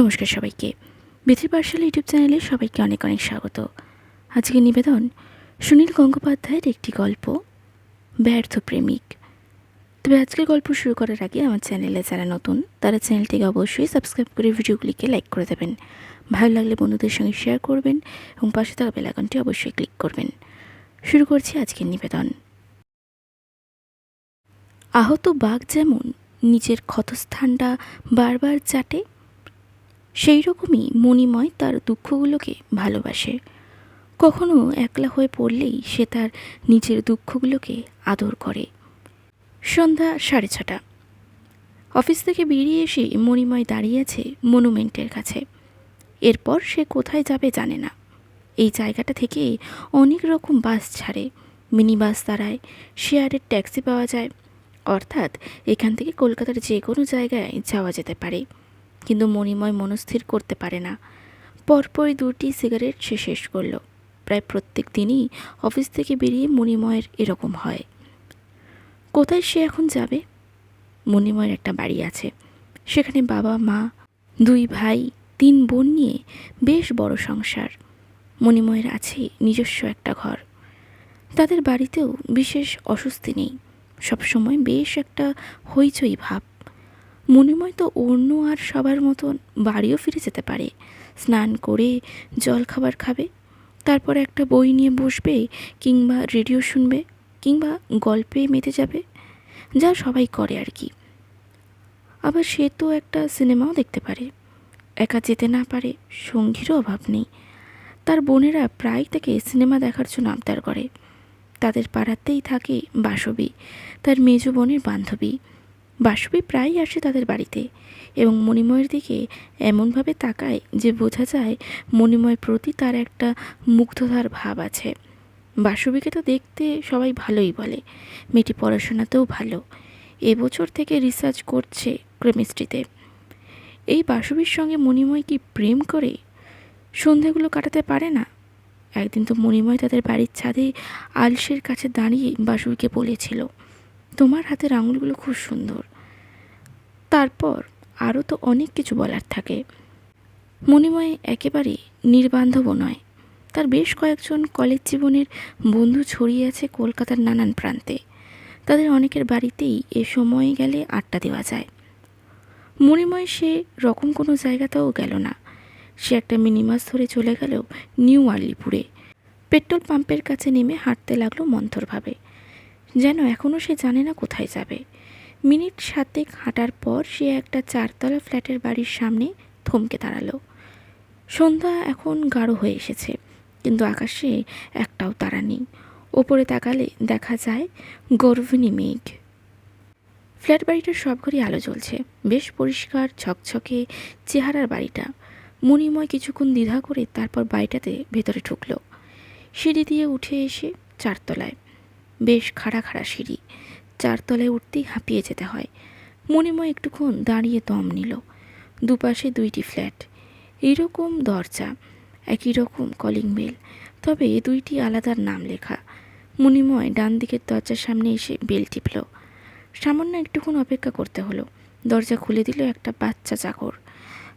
নমস্কার সবাইকে। বিথি পাঠশালা ইউটিউব চ্যানেলে সবাইকে অনেক অনেক স্বাগত। আজকে নিবেদন সুনীল গঙ্গোপাধ্যায়ের একটি গল্প, ব্যর্থ প্রেমিক। তবে আজকের গল্প শুরু করার আগে আমার চ্যানেলে যারা নতুন, তারা চ্যানেলটিকে অবশ্যই সাবস্ক্রাইব করে ভিডিওগুলিকে লাইক করে দেবেন। ভালো লাগলে বন্ধুদের সঙ্গে শেয়ার করবেন এবং পাশে থাকা বেলাকনটি অবশ্যই ক্লিক করবেন। শুরু করছি আজকের নিবেদন। আহত বাঘ যেমন নিজের ক্ষতস্থানটা বারবার চাটে সেই রকমই মণিময় তার দুঃখগুলোকে ভালোবাসে। কখনো একলা হয়ে পড়লেই সে তার নিজের দুঃখগুলোকে আদর করে। সন্ধ্যা সাড়ে ছটা। অফিস থেকে বেরিয়ে এসে মণিময় দাঁড়িয়ে আছে মনুমেন্টের কাছে। এরপর সে কোথায় যাবে জানে না। এই জায়গাটা থেকে অনেক রকম বাস ছাড়ে। মিনি বাস দাঁড়ায়, শেয়ারের ট্যাক্সি পাওয়া যায়। অর্থাৎ এখান থেকে কলকাতার যে কোনো জায়গায় যাওয়া যেতে পারে। কিন্তু মণিময় মনস্থির করতে পারে না। পরপরই দুটি সিগারেট সে শেষ করল। প্রায় প্রত্যেক দিনই অফিস থেকে বেরিয়ে মণিময়ের এরকম হয়। কোথায় সে এখন যাবে? মণিময়ের একটা বাড়ি আছে। সেখানে বাবা, মা, দুই ভাই, তিন বোন নিয়ে বেশ বড় সংসার। মণিময়ের আছে নিজস্ব একটা ঘর। তাদের বাড়িতেও বিশেষ অস্বস্তি নেই। সবসময় বেশ একটা হইচই ভাব। মণিময় তো অন্য আর সবার মতন বাড়িও ফিরে যেতে পারে। স্নান করে জল খাবার খাবে, তারপর একটা বই নিয়ে বসবে কিংবা রেডিও শুনবে কিংবা গল্পে মেতে যাবে, যা সবাই করে আর কি। আবার সে তো একটা সিনেমাও দেখতে পারে। একা যেতে না পারে, সঙ্গীরও অভাব নেই। তার বোনেরা প্রায় তাকে সিনেমা দেখার জন্য আবদার করে। তাদের পাড়াতেই থাকে বাসবী, তার মেজ বোনের বান্ধবী। বাসবী প্রায়ই আসে তাদের বাড়িতে এবং মণিময়ের দিকে এমনভাবে তাকায় যে বোঝা যায় মণিময়ের প্রতি তার একটা মুগ্ধতার ভাব আছে। বাসবীকে তো দেখতে সবাই ভালোই বলে। মেয়েটি পড়াশোনাতেও ভালো। এবছর থেকে রিসার্চ করছে কেমিস্ট্রিতে এই বাসবীর সঙ্গে মণিময় কি প্রেম করে? সন্ধেগুলো কাটাতে পারে না? একদিন তো মণিময় তাদের বাড়ির ছাদে আলসের কাছে দাঁড়িয়ে বাসুইকে বলেছিল। তোমার হাতের আঙুলগুলো খুব সুন্দর। তারপর আরও তো অনেক কিছু বলার থাকে। মণিময় একেবারে নির্বান্ধবও নয়। তার বেশ কয়েকজন কলেজ জীবনের বন্ধু ছড়িয়ে আছে কলকাতার নানান প্রান্তে। তাদের অনেকের বাড়িতেই এ সময়ে গেলে আড্ডা দেওয়া যায়। মণিময় সে রকম কোনো জায়গাতেও গেল না। সে একটা মিনিমাস ধরে চলে গেল নিউ আলিপুরে। পেট্রোল পাম্পের কাছে নেমে হাঁটতে লাগল মন্থরভাবে। যেন এখনও সে জানে না কোথায় যাবে। মিনিট সাতেক হাঁটার পর সে একটা চারতলা ফ্ল্যাটের বাড়ির সামনে থমকে দাঁড়াল। সন্ধ্যা এখন গাঢ় হয়ে এসেছে, কিন্তু আকাশে একটাও তারা নেই। ওপরে তাকালে দেখা যায় গর্ভিণী মেঘ। ফ্ল্যাট বাড়িটার সব ঘরই আলো জ্বলছে, বেশ পরিষ্কার ছকছকে চেহারার বাড়িটা। মণিময় কিছুক্ষণ দ্বিধা করে তারপর বাড়িটাতে ভেতরে ঢুকলো। সিঁড়ি দিয়ে উঠে এসে চারতলায়। বেশ খাড়া খাড়া সিঁড়ি। চারতলায় উঠতেই হাঁপিয়ে যেতে হয়। মণিময় একটুক্ষণ দাঁড়িয়ে দম নিল। দুপাশে দুইটি ফ্ল্যাট। এরকম দরজা, একই রকম কলিং বেল, তবে দুইটি আলাদার নাম লেখা। মণিময় ডান দিকের দরজার সামনে এসে বেল টিপল। সামান্য একটুক্ষণ অপেক্ষা করতে হলো। দরজা খুলে দিল একটা বাচ্চা চাকর।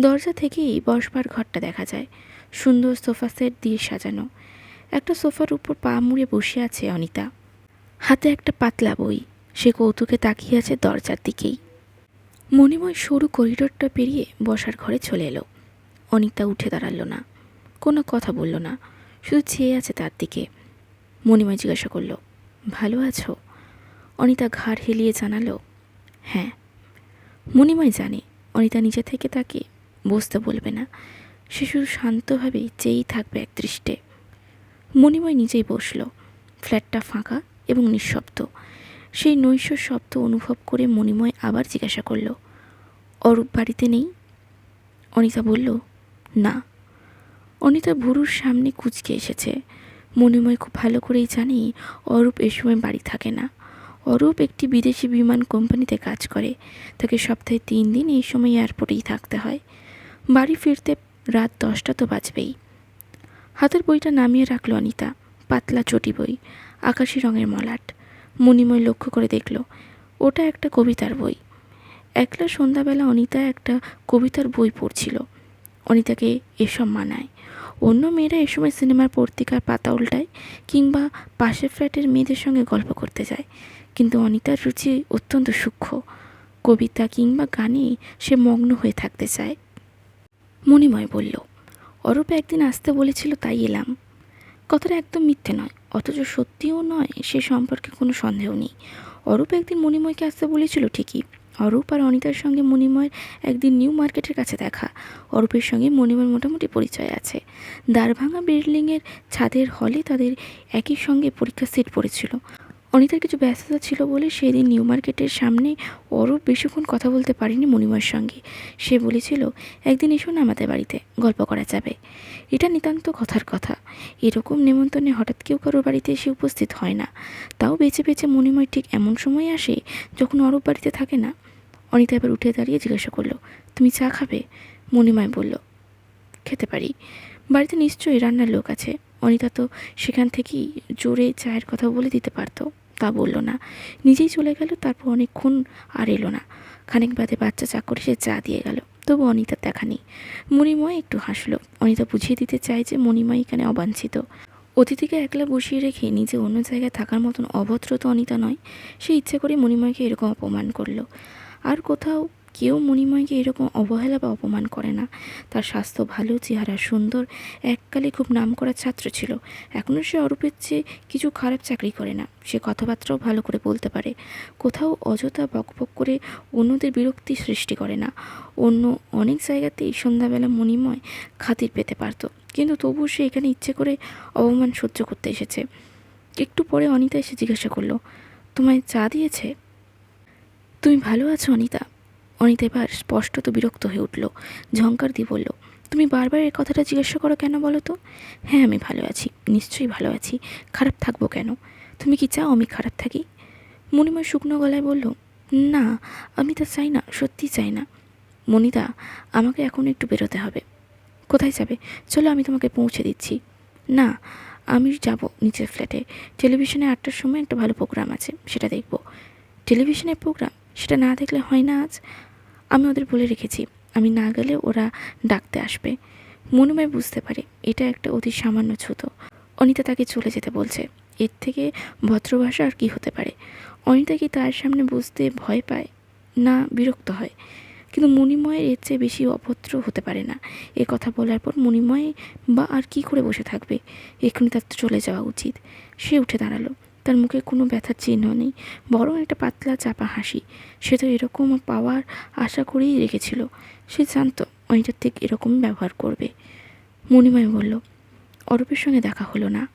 দরজা থেকেই বসবার ঘরটা দেখা যায়। সুন্দর সোফা সেট দিয়ে সাজানো। একটা সোফার উপর পা মুড়ে বসে আছে অনিতা। হাতে একটা পাতলা বই। সে কৌতুকে তাকিয়ে আছে দরজার দিকেই। মণিময় সরু করিডোরটা পেরিয়ে বসার ঘরে চলে এলো। অনিতা উঠে দাঁড়াল না। কোনো কথা বলল না। শুধু চেয়ে আছে তার দিকে। মণিময় জিজ্ঞাসা করল, ভালো আছো? অনিতা ঘাড় হেলিয়ে জানালো হ্যাঁ। মণিময় জানে, অনিতা নিজে থেকে তাকে বসতে বলবে না। সে শুধু শান্তভাবে চেয়েই থাকবে এক দৃষ্টে। মণিময় নিজেই বসল। ফ্ল্যাটটা ফাঁকা এবং নিঃশব্দ। সেই নৈশ শব্দ অনুভব করে মণিময় আবার জিজ্ঞাসা করল, অরূপ বাড়িতে নেই? অনিতা বলল, না। অনিতা ভুরুর সামনে কুচকে এসেছে। মণিময় খুব ভালো করেই জানি অরূপ এ সময় বাড়ি থাকে না। অরূপ একটি বিদেশি বিমান কোম্পানিতে কাজ করে। তাকে সপ্তাহে তিন দিন এই সময় এয়ারপোর্টেই থাকতে হয়। বাড়ি ফিরতে রাত দশটা তো বাজবেই। হাতের বইটা নামিয়ে রাখল অনিতা। পাতলা চটি বই, আকাশি রঙের মলাট। মণিময় লক্ষ্য করে দেখল, ওটা একটা কবিতার বই। একলা সন্ধ্যাবেলা অনিতা একটা কবিতার বই পড়ছিল। অনিতাকে এসব মানায়। অন্য মেয়েরা এ সময় সিনেমার পত্রিকার পাতা উল্টায় কিংবা পাশের ফ্ল্যাটের মেয়েদের সঙ্গে গল্প করতে যায়। কিন্তু অনিতার রুচি অত্যন্ত সূক্ষ্ম। কবিতা কিংবা গানে সে মগ্ন হয়ে থাকতে চায়। মণিময় বলল, অরূপ একদিন আসতে বলেছিল, তাই এলাম। কথাটা একদম মিথ্যে নয়, অথচ সত্যিও নয়, সে সম্পর্কে কোনো সন্দেহ নেই। অরূপ একদিন মণিময়কে আসতে বলেছিল ঠিকই। অরূপ আর অনিতার সঙ্গে মণিময়ের একদিন নিউ মার্কেটের কাছে দেখা। অরূপের সঙ্গে মণিময়ের মোটামুটি পরিচয় আছে। দ্বারভাঙা বিল্ডিংয়ের ছাদের হলে তাদের একই সঙ্গে পরীক্ষার সিট পড়েছিল। অনিতার কিছু ব্যস্ততা ছিল বলে সেদিন নিউ মার্কেটের সামনে অরূপ বেশিক্ষণ কথা বলতে পারিনি মণিময়ের সঙ্গে। সে বলেছিল, একদিন এসো না আমাদের বাড়িতে, গল্প করা যাবে। এটা নিতান্ত কথার কথা। এরকম নেমন্তন্নে হঠাৎ কেউ কারোর বাড়িতে এসে উপস্থিত হয় না। তাও বেছে বেছে মণিময় ঠিক এমন সময় আসে যখন অরূপ বাড়িতে থাকে না। অনিতা এবার উঠে দাঁড়িয়ে জিজ্ঞাসা করল, তুমি চা খাবে? মণিময় বলল, খেতে পারি। বাড়িতে নিশ্চয়ই রান্নার লোক আছে। অনিতা তো সেখান থেকেই জোরে চায়ের কথা বলে দিতে পারতো, তা বলল না। নিজেই চলে গেল, তারপর অনেকক্ষণ আর এলো না। খানিক বাদে বাচ্চা চাকর এসে চা দিয়ে গেল। তবু অনিতার দেখা নেই। মণিময় একটু হাসলো। অনিতা বুঝিয়ে দিতে চায় যে মণিময় এখানে অবাঞ্ছিত। অতিথিকে একলা বসিয়ে রেখে নিজে অন্য জায়গায় থাকার মতন অভদ্র তো অনিতা নয়। সে ইচ্ছে করে মণিময়কে এরকম অপমান করল। আর কোথাও কেউ মণিময়কে এরকম অবহেলা বা অপমান করে না। তার স্বাস্থ্য ভালো, চেহারা সুন্দর, এককালে খুব নাম করা ছাত্র ছিল। এখনও সে অরূপের চেয়ে কিছু খারাপ চাকরি করে না। সে কথাবার্তাও ভালো করে বলতে পারে। কোথাও অযথা বকবক করে অন্যদের বিরক্তি সৃষ্টি করে না। অন্য অনেক জায়গাতেই সন্ধ্যাবেলা মণিময় খাতির পেতে পারত। কিন্তু তবুও সে এখানে ইচ্ছে করে অপমান সহ্য করতে এসেছে। একটু পরে অনিতা এসে জিজ্ঞাসা করল, তোমায় চা দিয়েছে? তুমি ভালো আছো, অনিতা। অনিতা এবার স্পষ্টত বিরক্ত হয়ে উঠল। ঝঙ্কার দিয়ে বলল, তুমি বারবার এই কথাটা জিজ্ঞাসা করো কেন বলো তো? হ্যাঁ আমি ভালো আছি, নিশ্চয়ই ভালো আছি। খারাপ থাকব কেন? তুমি কি চাও আমি খারাপ থাকি? মণিময় শুকনো গলায় বলল, না, আমি তা চাই না, সত্যি চাই না। মনিতা আমাকে এখন একটু বেরোতে হবে। কোথায় যাবে? চলো আমি তোমাকে পৌঁছে দিচ্ছি। না, আমি যাব নিচের ফ্ল্যাটে। টেলিভিশনে আটটার সময় একটা ভালো প্রোগ্রাম আছে, সেটা দেখব। টেলিভিশনের প্রোগ্রাম? সেটা না দেখলে হয় না আজ? আমি ওদের বলে রেখেছি, আমি না গেলে ওরা ডাকতে আসবে। মনুময় বুঝতে পারে, এটা একটা অতি সামান্য ছুতো। অনিতা তাকে চলে যেতে বলছে, এর থেকে ভদ্রভাষা আর কি হতে পারে? অনিতা কি তার সামনে বুঝতে ভয় পায়? না, বিরক্ত হয়। কিন্তু মণিময়ের এর চেয়ে বেশি অভদ্র হতে পারে না। এ কথা বলার পর মণিময় বা আর কি করে বসে থাকবে? এক্ষুনি তার তো চলে যাওয়া উচিত। সে উঠে দাঁড়াল। তার মুখে কোনো ব্যথার চিহ্ন নেই, বরং একটা পাতলা চাপা হাসি। সে তো এরকম পাওয়ার আশা করেই রেখেছিল। সে জানতো অনিটার ঠিক এরকমই ব্যবহার করবে। মণিময় বলল, অরূপের সঙ্গে দেখা হলো না।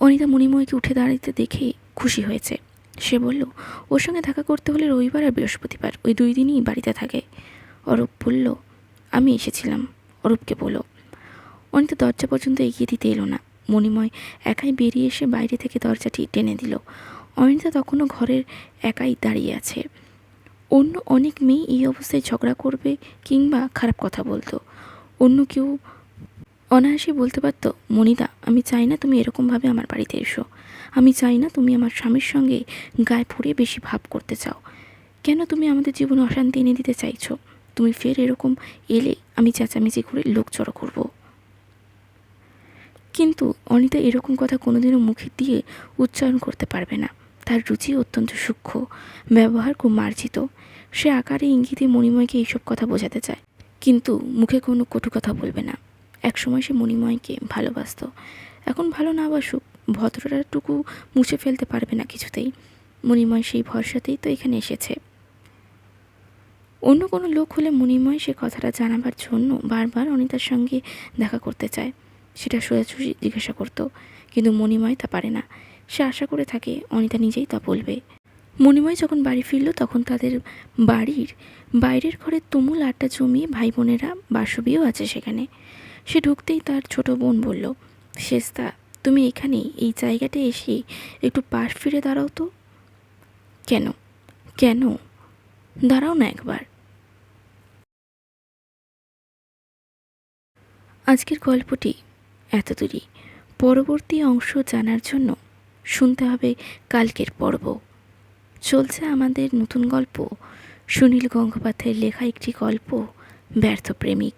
অনিতা মণিময়কে উঠে দাঁড়াতে দেখে খুশি হয়েছে। সে বলল, ওর সঙ্গে দেখা করতে হলে রবিবার আর বৃহস্পতিবার, ওই দুই দিনই বাড়িতে থাকে। অরূপ বলল, আমি এসেছিলাম। অরূপকে বলো অনিতা দরজা পর্যন্ত এগিয়ে দিতে এলো না। মণিময় একাই বেরিয়ে এসে বাইরে থেকে দরজাটি টেনে দিল। অনিতা তখনও ঘরের একাই দাঁড়িয়ে আছে। অন্য অনেক মেয়ে এই অবস্থায় ঝগড়া করবে কিংবা খারাপ কথা বলতো। অন্য কেউ অনায়াসে বলতে পারত মনিতা আমি চাই না তুমি এরকমভাবে আমার বাড়িতে এসো। আমি চাই না তুমি আমার স্বামীর সঙ্গে গায়ে ফুড়ে বেশি ভাব করতে চাও। কেন তুমি আমাদের জীবনে অশান্তি এনে দিতে চাইছো? তুমি ফের এরকম এলে আমি চেঁচামেচি করে লোক জড়ো করব। কিন্তু অনিতা এরকম কথা কোনোদিনও মুখে দিয়ে উচ্চারণ করতে পারবে না। তার রুচি অত্যন্ত সূক্ষ্ম, ব্যবহার খুব মার্জিত। সে আকারে ইঙ্গিতে মণিময়কে এইসব কথা বোঝাতে চায়। কিন্তু মুখে কোনো কটু কথা বলবে না। একসময় সে মণিময়কে ভালোবাসত। এখন ভালো না বাসুক, ভদ্রতাটুকু মুছে ফেলতে পারবে না কিছুতেই। মণিময় সেই ভরসাতেই তো এখানে এসেছে। অন্য কোনো লোক হলে মণিময় সে কথাটা জানাবার জন্য বারবার অনিতার সঙ্গে দেখা করতে চায়। সেটা সোজাসুজি জিজ্ঞাসা করতো। কিন্তু মণিময় তা পারে না। সে আশা করে থাকে অনিতা নিজেই তা বলবে। মণিময় যখন বাড়ি ফিরল, তখন তাদের বাড়ির বাইরের ঘরে তুমুল আড্ডা জমিয়ে ভাই বোনেরা বাসবিও আছে সেখানে। সে ঢুকতেই তার ছোট বোন বলল শেস্তা তুমি এখানে এই জায়গাটা এসে একটু পাশ ফিরে দাঁড়াও তো। কেন? কেন? দাঁড়াও না একবার। আজকের গল্পটি এত দূরই পরবর্তী অংশ জানার জন্য শুনতে হবে কালকের পর্ব। চলছে আমাদের নতুন গল্প। সুনীল গঙ্গোপাধ্যায়ের লেখা একটি গল্প, ব্যর্থ প্রেমিক।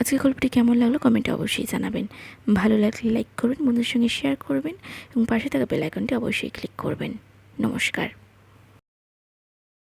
আজকের গল্পটি কেমন লাগল কমেন্টে অবশ্যই জানাবেন। ভালো লাগলে লাইক করবেন বন্ধুর সঙ্গে শেয়ার করবেন এবং পাশে থাকা বেল আইকনটি অবশ্যই ক্লিক করবেন। নমস্কার।